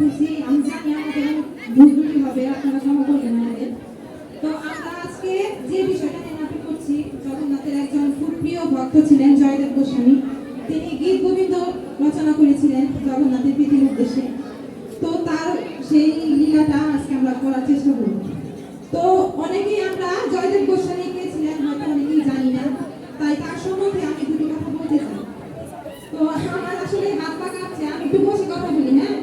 বলতেছি আমি জানি আমাদের ভুলগুলি হবে, আপনারা ক্ষমা করবেন আমাদের। তো আমরা আজকে যে বিষয়টা নিয়ে নাটক করছি, জগন্নাথের একজন খুব প্রিয় ভক্ত ছিলেন জয়দেব গোস্বামী। তিনি গীত গোবিন্দ রচনা করেছিলেন জগন্নাথের প্রীতির উদ্দেশ্যে তো তার সেই লীলাটা আজকে আমরা করার চেষ্টা করব তো অনেকেই আমরা জয়দেব গোস্বামী কে ছিলেন হয়তো অনেকেই জানি না তাই তার সম্বন্ধে আমি দুটি কথা বলতে চাই তো আমার আসলে হাত পা কাঁপছে আমি একটু বসে কথা বলি হ্যাঁ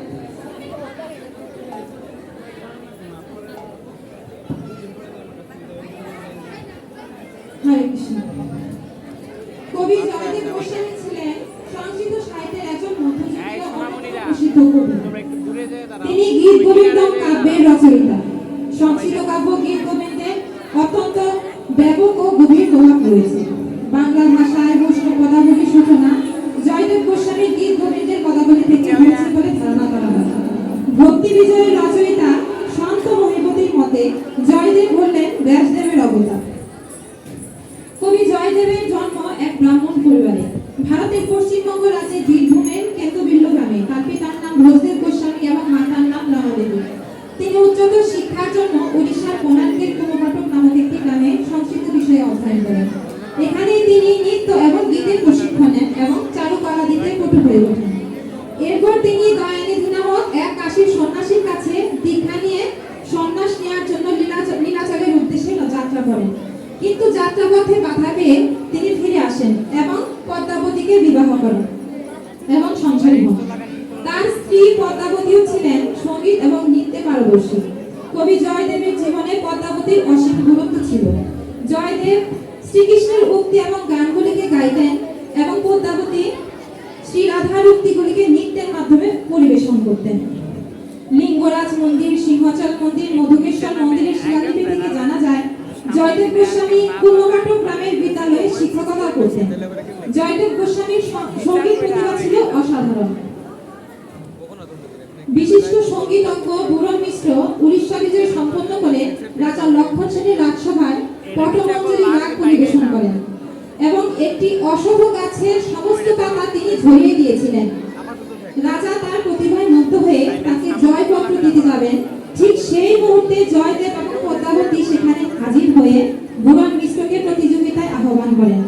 হরে কৃষ্ণ কবি জয়দেব গোস্বামী ছিলেন সংস্কৃত সাহিত্যের একজন মধ্যযুগীয় অন্যতম প্রসিদ্ধ কবি তোমরা একটু দূরে যেয়ে দাঁড়াও গোবিন্দম কাব্যের রচয়িতা। সংস্কৃত কাব্য গীত গোবিন্দের অত্যন্ত ব্যাপক ও গভীর প্রভাব রয়েছে বাংলা ভাষায় বৈষ্ণব পদাবলীর সূচনা জয়দেব গোস্বামীর গীত গোবিন্দের পদাবলী থেকে হয়েছে বলে ধারণা করা হয় ভক্তি বিজয়ের রচয়িতা সন্ত মহিপতির মতে জয়দেব হলেন ব্যাসদেবের অবতার কবি জয়দেবের জন্ম এক ব্রাহ্মণ পরিবারে ভারতের পশ্চিমবঙ্গ রাজ্যের বীরভূমের কেতুবিল্ল গ্রামে তার পিতার নাম ভোজদেব গোস্বামী এবং মাতার নাম রমাদেবী তিনি উচ্চতর শিক্ষার জন্য উড়িষ্যার কোণার্কের কুমপাটক নামক একটি গ্রামে সংস্কৃত বিষয়ে অধ্যয়ন করেন এখানেই তিনি নৃত্য এবং গীতের প্রশিক্ষণ নেন এবং চারুকলা দিতে পটু হয়ে ওঠেন এরপর তিনি দয়ানিধি নামক এক কাশীর সন্ন্যাসীর কাছে দীক্ষা নিয়ে সন্ন্যাস নেওয়ার জন্য লীলাচ- নীলাচলের উদ্দেশ্যে যাত্রা করেন। কিন্তু যাত্রাপথে বাধা পেয়ে তিনি ফিরে আসেন এবং পদ্মাবতীকে বিবাহ করেন এবং সংসারী হন। তার স্ত্রী পদ্মাবতীও ছিলেন সংগীত এবং নৃত্যে পারদর্শী। কবি জয়দেবের জীবনে পদ্মাবতীর অসীম গুরুত্ব ছিল। জয়দেব শ্রীকৃষ্ণের উক্তি এবং গানগুলিকে গাইতেন এবং পদ্মাবতী শ্রী রাধার উক্তিগুলিকে নৃত্যের মাধ্যমে পরিবেশন করতেন। লিঙ্গরাজ মন্দির সিংহাচল মন্দির, মধুকেশ্বর মন্দিরের শিলালিপি থেকে জানা যায় জয়দেব গোস্বামী কুলমাটক গ্রামের বিদ্যালয়ে শিক্ষকতা করতেন। জয়দেব গোস্বামীর সংগীত প্রতিভা ছিল অসাধারণ। বিশিষ্ট সঙ্গীতজ্ঞ বুরন মিশ্র উড়িষ্যা বিজয় সম্পন্ন করে রাজা লক্ষণ সেনের রাজসভায় পটমঞ্জরি রাগ পরিবেশন করেন এবং একটি অশুভ গাছের সমস্ত পাতা তিনি ঝরিয়ে দিয়েছিলেন। রাজা তার প্রতিভায় মুগ্ধ হয়ে তাকে জয়পত্র দিতে যাবেন ঠিক সেই মুহূর্তে জয়দেব এবং পদ্মাবতী সেখানে হাজির হয়ে ভুবন মিশ্রকে প্রতিযোগিতায় আহ্বান করেন।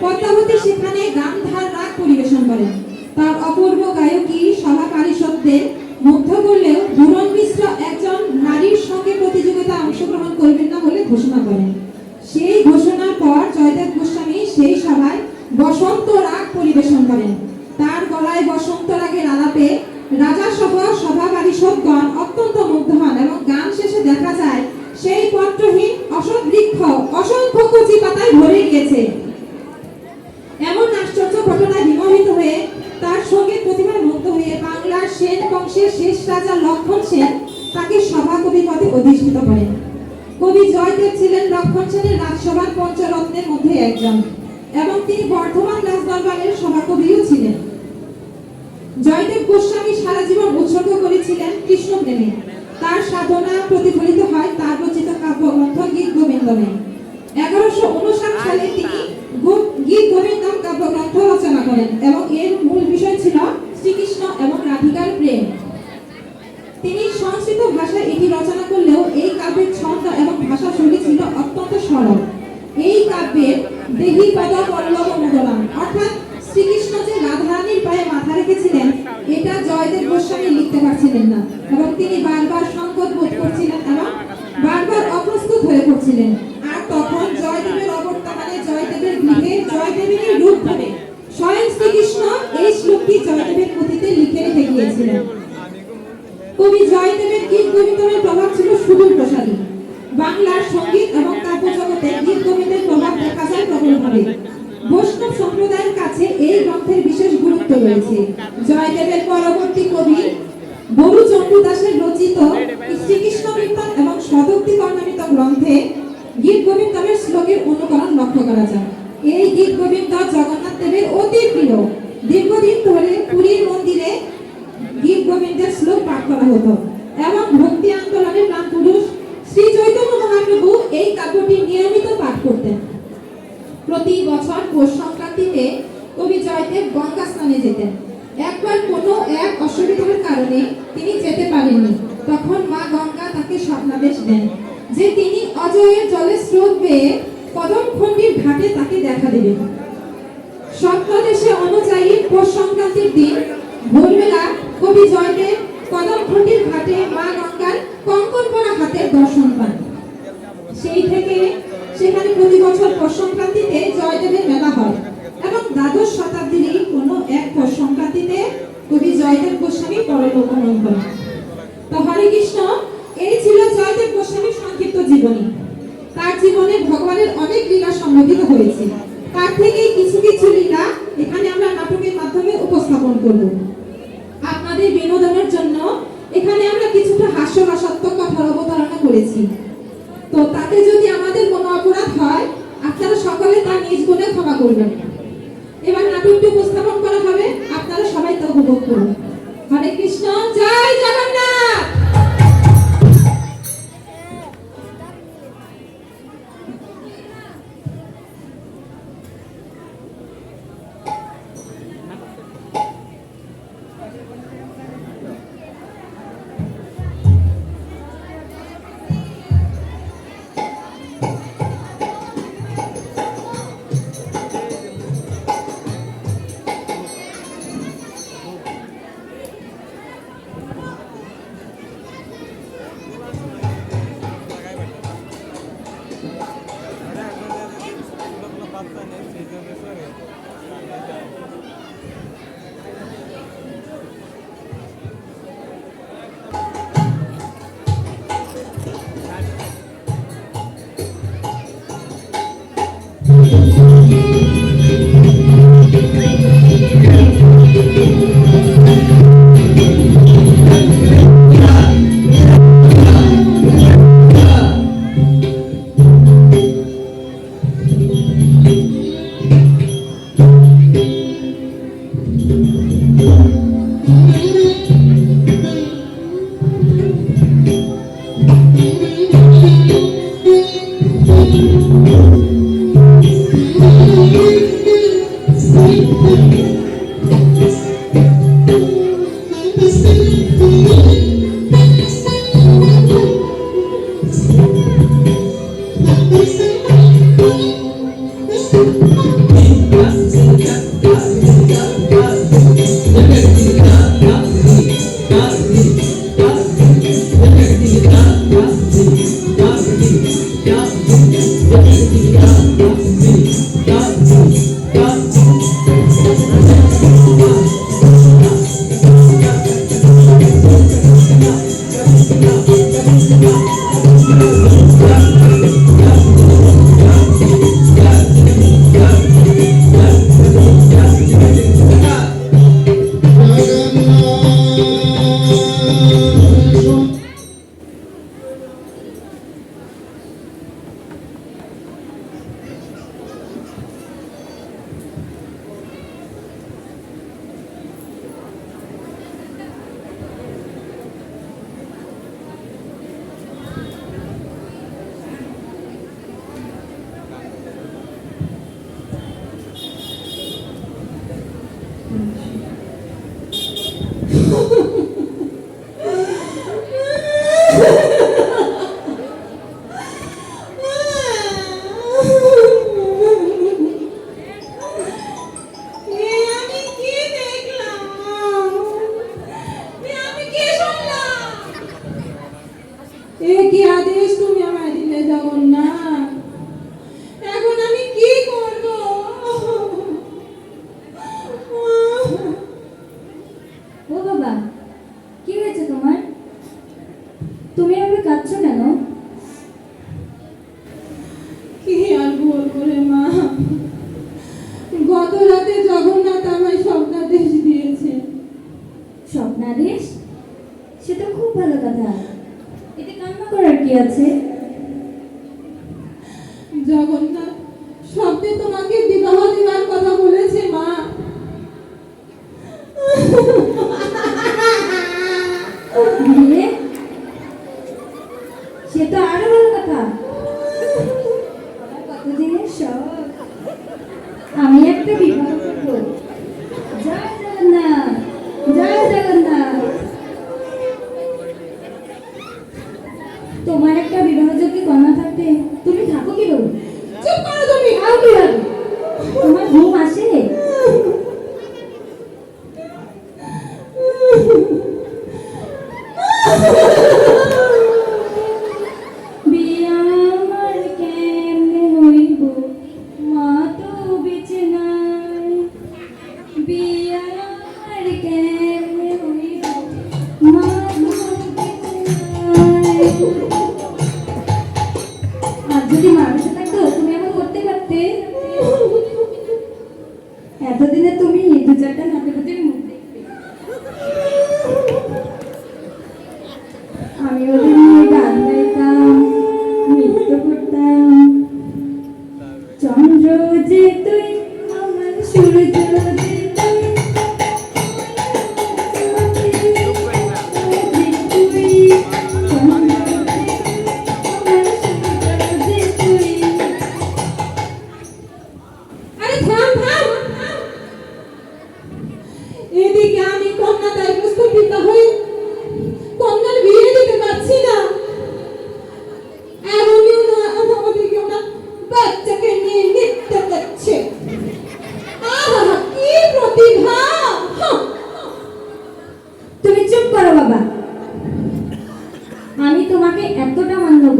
পদ্মাবতী সেখানে গান ধার রাগ পরিবেশন করেন। তার অপূর্ব গায়কী সহকারী সত্ত্বে মুগ্ধ করলেও ভুবন মিশ্র একজন নারীর সঙ্গে প্রতিযোগিতায় অংশগ্রহণ করবেন না বলে ঘোষণা করেন সেই ঘোষণার পর জয়দেব গোস্বামী সেই সভায় বসন্ত রাগ পরিবেশন করেন তার গলায় বসন্ত রাগের আলাপে রাজা সহ সভা পারিষদগণ অত্যন্ত মুগ্ধ হন এবং গান শেষে দেখা যায় সেই পত্রহীন অসৎ বৃক্ষ অসংখ্য কচি পাতায় ভরে গিয়েছে এমন আশ্চর্য ঘটনায় বিমোহিত হয়ে তার সঙ্গে প্রতিভায় মুগ্ধ হয়ে বাংলার সেন বংশের শেষ রাজা লক্ষণ সেন তাকে সভা কবি পদে অধিষ্ঠিত করেন। কবি জয়দেব ছিলেন লক্ষণ সেনের রাজসভার পঞ্চরত্নের মধ্যে একজন এবং তিনি বর্ধমান রাজদরবারের সভাকবিও ছিলেন। জয়দেব গোস্বামী সারা জীবন উৎসর্গ করেছিলেন কৃষ্ণ প্রেমে তার সাধনা প্রতিফলিত হয় তার রচিত কাব্যগ্রন্থ গীত গোবিন্দমে। এগারোশো উনষাট সালে তিনি গীত গোবিন্দম কাব্যগ্রন্থ রচনা করেন এবং এর মূল বিষয় ছিল শ্রীকৃষ্ণ এবং রাধিকার প্রেম। তিনি সংস্কৃত ভাষায় এটি রচনা করলেও এই কাব্যের ছন্দ এবং ভাষা শৈলী ছিল অত্যন্ত সরল। এই কাব্যের দেহি পদ পল্লব মুদলাম। অর্থাৎ শ্রীকৃষ্ণ যে রাধারানীর পায়ে মাথা রেখেছিলেন, এটা জয়দেব গোস্বামী লিখতে পারছিলেন না। এবং তিনি বারবার সংকট বোধ করছিলেন এবং বারবার অপ্রস্তুত হয়ে পড়ছিলেন আর তখন জয়দেবের অবর্তমানে জয়দেবের গৃহে জয়দেবের রূপ ধরে স্বয়ং শ্রীকৃষ্ণ এই শ্লোকটি জয়দেবের পুঁথিতে লিখে রেখে গিয়েছিলেন কবি জয়দেবের গীত গোবিন্দমের প্রভাব ছিল সুদূর প্রসারী বাংলার সংগীত এবং কাব্য জগতে গীত গোবিন্দের প্রভাব দেখা যায় প্রবলভাবে বৈষ্ণব সম্প্রদায়ের কাছে এই গ্রন্থের বিশেষ গুরুত্ব রয়েছে জয়দেবের পরবর্তী কবি বরু চন্দ্র দাসের রচিত শ্রীকৃষ্ণ কীর্তন এবং শতক্তি বর্ণনিত গ্রন্থে গীত গোবিন্দমের শ্লোকের অনুকরণ লক্ষ্য করা যায় এই গীত গোবিন্দ জগন্নাথ দেবের অতি প্রিয় দীর্ঘদিন ধরে পুরীর মন্দিরে গীত গোবিন্দের শ্লোক পাঠ করা হতো এবং ভক্তি আন্দোলনের প্রাণ পুরুষ শ্রী চৈতন্য মহাপ্রভু এই কাব্যটি নিয়মিত পাঠ করতেন প্রতি বছর পৌষ সংক্রান্তিতে কবি জয়দেব গঙ্গা স্নানে যেতেন। একবার কোনো এক অসুবিধার কারণে তিনি যেতে পারেননি। তখন মা গঙ্গা তাকে স্বপ্নাদেশ দেন, যে তিনি অজয়ের জলের স্রোত বেয়ে কদমখণ্ডির ঘাটে তাকে দেখা দেবেন। স্বপ্নাদেশে অনুযায়ী পৌষ সংক্রান্তির দিন ভোরবেলা কবি জয়দেব কদমখণ্ডির ঘাটে মা গঙ্গার কঙ্কন করা হাতের দর্শন পান। সেই থেকে সেখানে প্রতি বছর পৌষ সংক্রান্তিতে জয়দেবের মেলা হয় এবং দ্বাদশ শতাব্দীরই কোনো এক পৌষ সংক্রান্তিতে কবি জয়দেব গোস্বামী পরলোকগমন করেন। তো হরে কৃষ্ণ, এই ছিল জয়দেব গোস্বামীর সংক্ষিপ্ত জীবনী। তার জীবনে ভগবানের অনেক লীলা সংগঠিত হয়েছে। তার থেকেই কিছু কিছু লীলা এখানে আমরা নাটকের মাধ্যমে উপস্থাপন করব। আপনাদের বিনোদনের জন্য এখানে আমরা কিছুটা হাস্যরসাত্মক কথার অবতারণা করেছি। তো তাতে যদি হয়, আপনারা সকলে তার নিজ গুণে ক্ষমা করবেন এবার নাটকটি উপস্থাপন করা হবে, আপনারা সবাই তা উপভোগ করুন। হরে কৃষ্ণ, জয় জগন্নাথ! Música এ কি আদেশ তুমি আমায় দিলে জগন্নাথ এখন আমি কি করব ও বাবা কি হয়েছে তোমার তুমি এভাবে কাঁদছো কেন কি আর বলব রে মা গত রাতে জগন্নাথ আমায় স্বপ্নাদেশ দিয়েছে স্বপ্নাদেশ সে তো খুব ভালো কথা এতে কান্না করার কি আছে জগন্নাথ স্বপ্নে তোমাকে বিবাহ দেওয়ার কথা বলেছে মা দিলে সে তো আরও ভালো কথা। কত কতদিনের শখ? আমি একটা বিবাহ করব।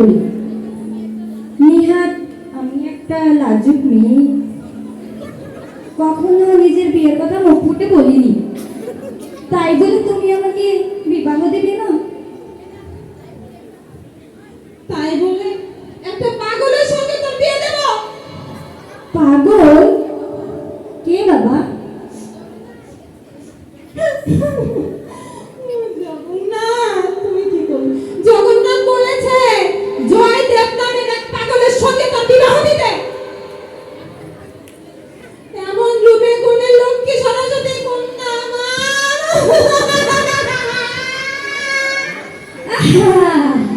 orgulho. Aha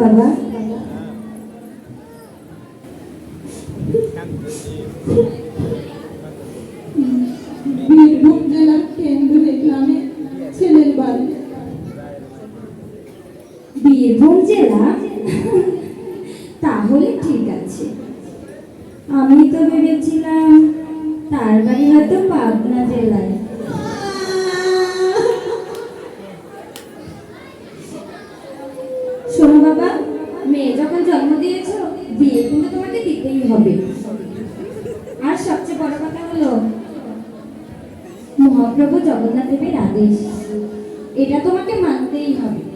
什么 মহাপ্রভু জগন্নাথদেবের আদেশ। এটা তোমাকে মানতেই হবে।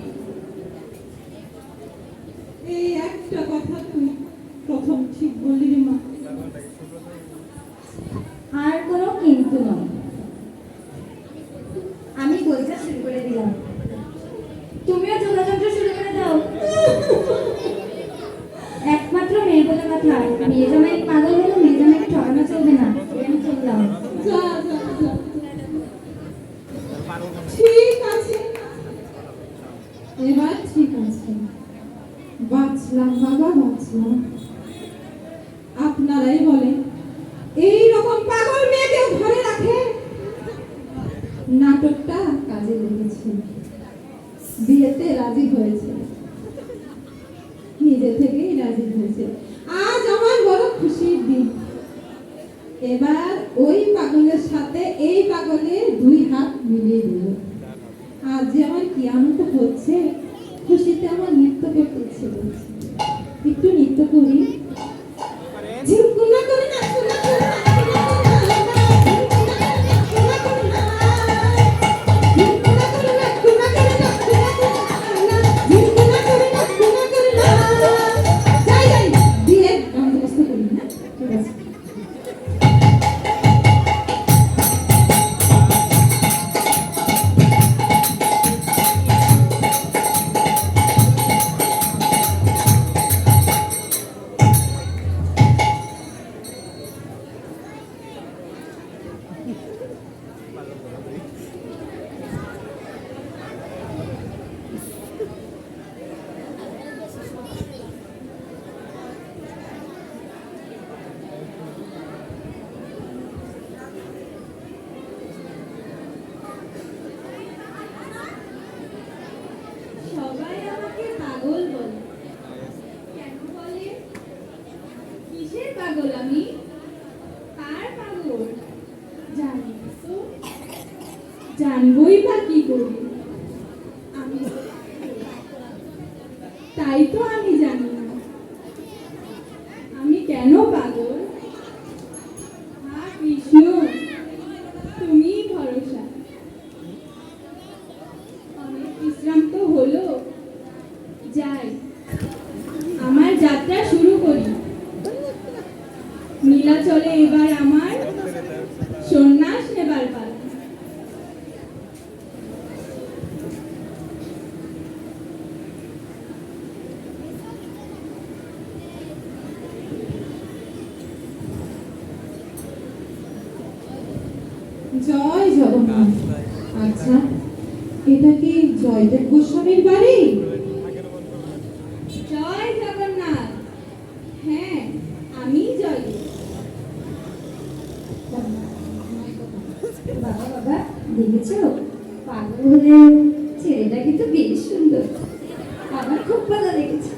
রাজি হয়েছে। নিজে থেকেই রাজি হয়েছে। আজ আমার বড় খুশির দিন। এবার দেখেছ? পাগল হলে ছেলেটা কিন্তু বেশ সুন্দর। আমার খুব ভালো লেগেছে।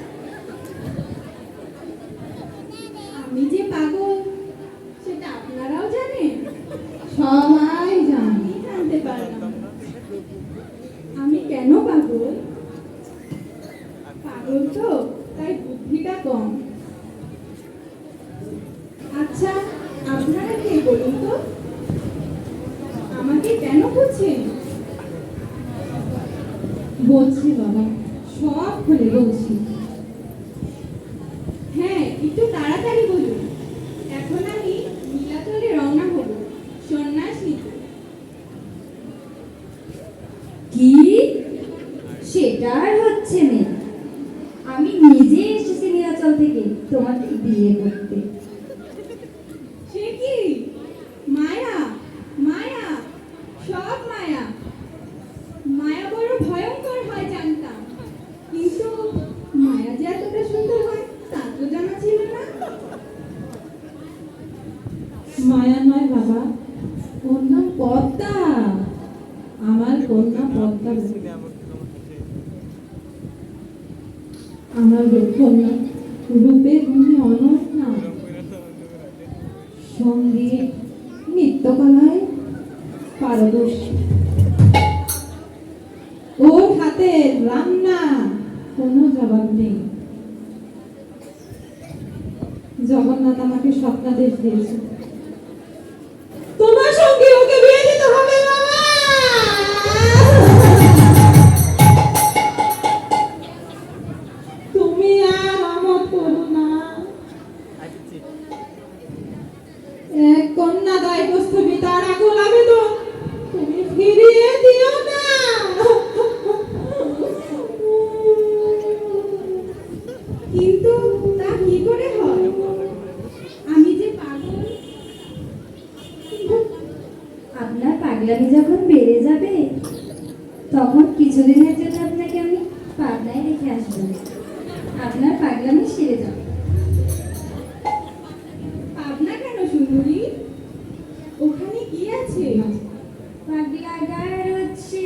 আবার হচ্ছে মেয়ে। আমি নিজে এসেছি নীলাচল থেকে তোমাকে বিয়ে করতে। জগন্নাথ আমাকে স্বপ্নাদেশ দিয়েছে। ওখানে কি আছে পাগলা গারদ সে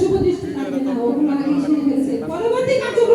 শুভ দৃষ্টি থাকবে না অভিমান এসে গেছে। পরবর্তী কার্যক্রম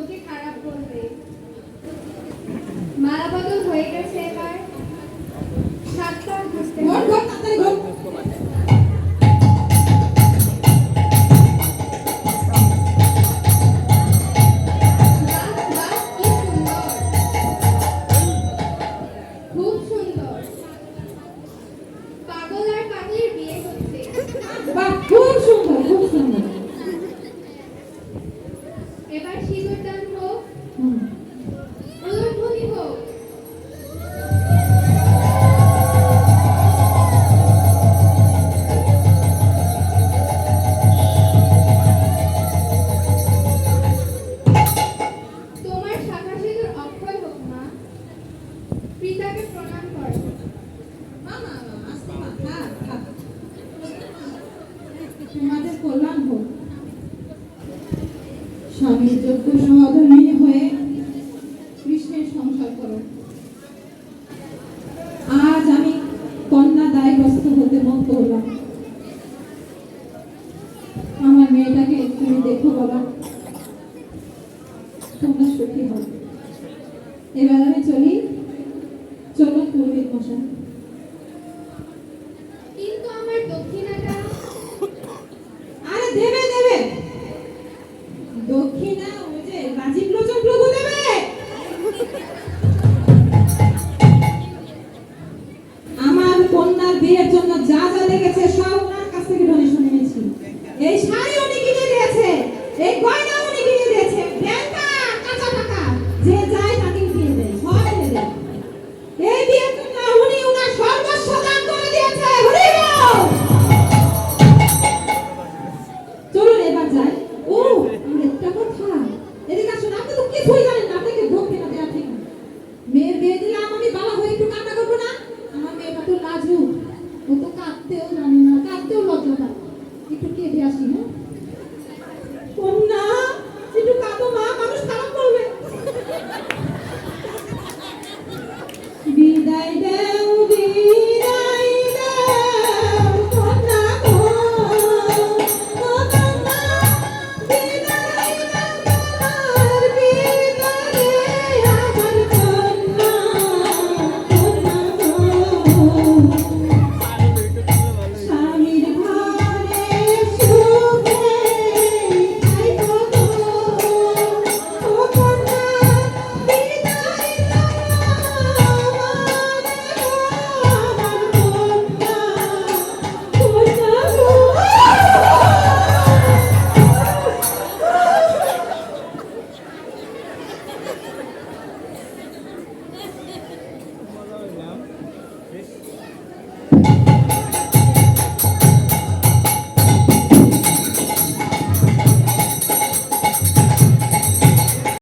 লোকে খারাপ বলবে। মালা বদল হয়ে গেছে এবার। পিতাকে প্রণাম করো। তোমাদের কল্যাণ হোক। স্বামীর যোগ্য সমাধানী